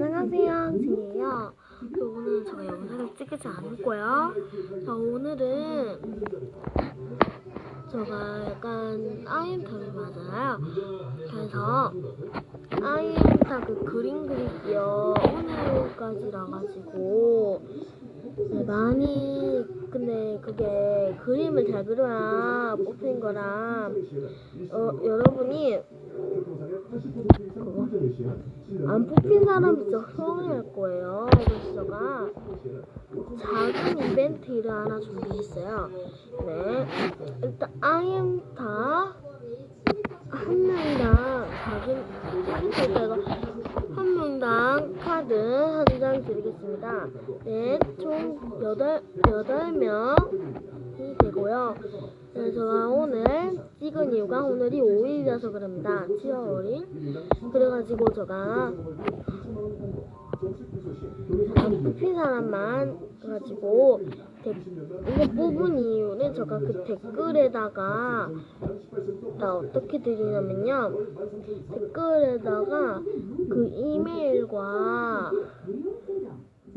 안녕하세요, 진이에요. 그 오늘 제가 영상을 찍지 않을 거예요. 자, 오늘은 제가 약간 아이엠타를 맞아요. 그래서 아이엠타 그 그림 그리기요 오늘까지라 가지고 네, 많이 근데 그게 그림을 잘 그려야 뽑힌 거라 어, 여러분이 안 뽑힌 사람 진짜 서운할 거예요. 그래서 제가 작은 이벤트를 하나 준비했어요. 네. 일단 아이엠타 한 명당 작은 한 명당 카드 한 장 드리겠습니다. 네, 총 여덟 여덟 명이 되고요. 네, 제가 오늘 찍은 이유가 오늘이 5일이라서 그럽니다. 7월 5일. 그래가지고 제가 안 뽑힌 사람만 가지고 데, 이거 뽑은 이유는 제가 그 댓글에다가 나 어떻게 드리냐면요 댓글에다가 그 이메일과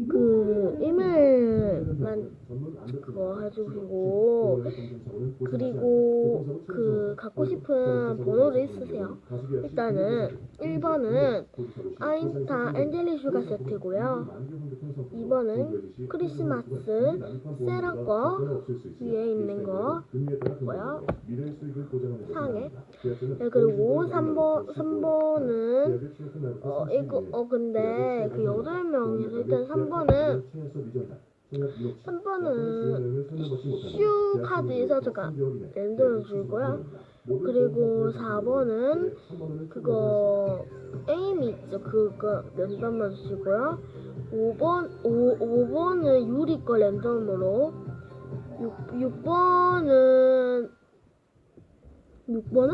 그 이메일만 그거 해주시고 그리고 그 갖고 싶은 번호를 쓰세요. 일단은 1번은 아인스타 엔젤리 슈가 세트고요. 2번은 크리스마스 세라 거 위에 있는 거 뭐야? 상해. 네, 그리고 3번 3번은 어 이거 어 근데 그 8명에서 일단 3번은 3번은 슈 카드에서 제가 랜덤을 주고요. 그리고 4번은 그거 에임이 있죠. 그거 랜덤을 주고요. 5번 5, 5번은 유리 거 랜덤으로 6, 6번은 6번은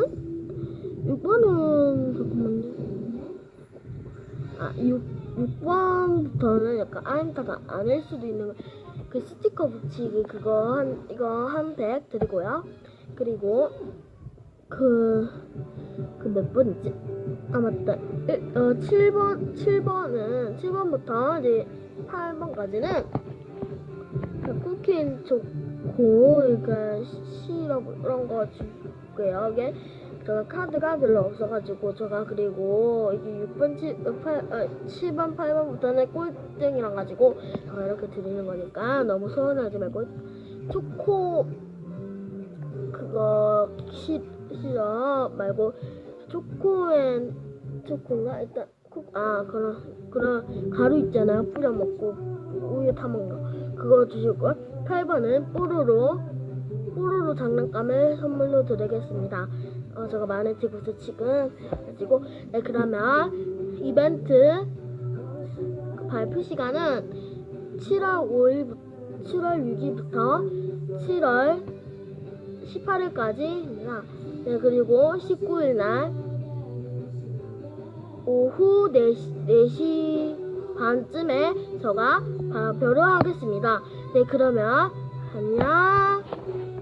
6번은 잠깐만요. 아, 6, 6번부터는 약간 아임타가 아닐 수도 있는 거. 그 스티커 붙이기 그거 한 이거 한팩 드리고요. 그리고 그 그 몇 번이지? 아 맞다. 일, 어 7번 7번은 7번부터 이제 8번까지는 그 쿠키앤 초코 그러니까 시럽 이런 거 줄게요. 이게 제가 카드가 별로 없어가지고 제가 그리고 이게 6번, 7, 8, 어, 7번, 8번부터는 꼴등이랑 가지고 제가 이렇게 드리는 거니까 너무 서운하지 말고. 초코 그거 시, 시럽 말고 초코앤 초코인가 일단 코, 아 그런 그런 가루 있잖아요 뿌려 먹고 우유 타 먹는 거. 그거 주시고 8번은 뽀로로 뽀로로 장난감을 선물로 드리겠습니다. 어, 제가 마네티부스 지금 가지고 네 그러면 이벤트 그 발표 시간은 7월 5일 7월 6일부터 7월 18일까지입니다. 네 그리고 19일 날 오후 4시, 4시 반쯤에 제가 발표를 하겠습니다. 네 그러면 안녕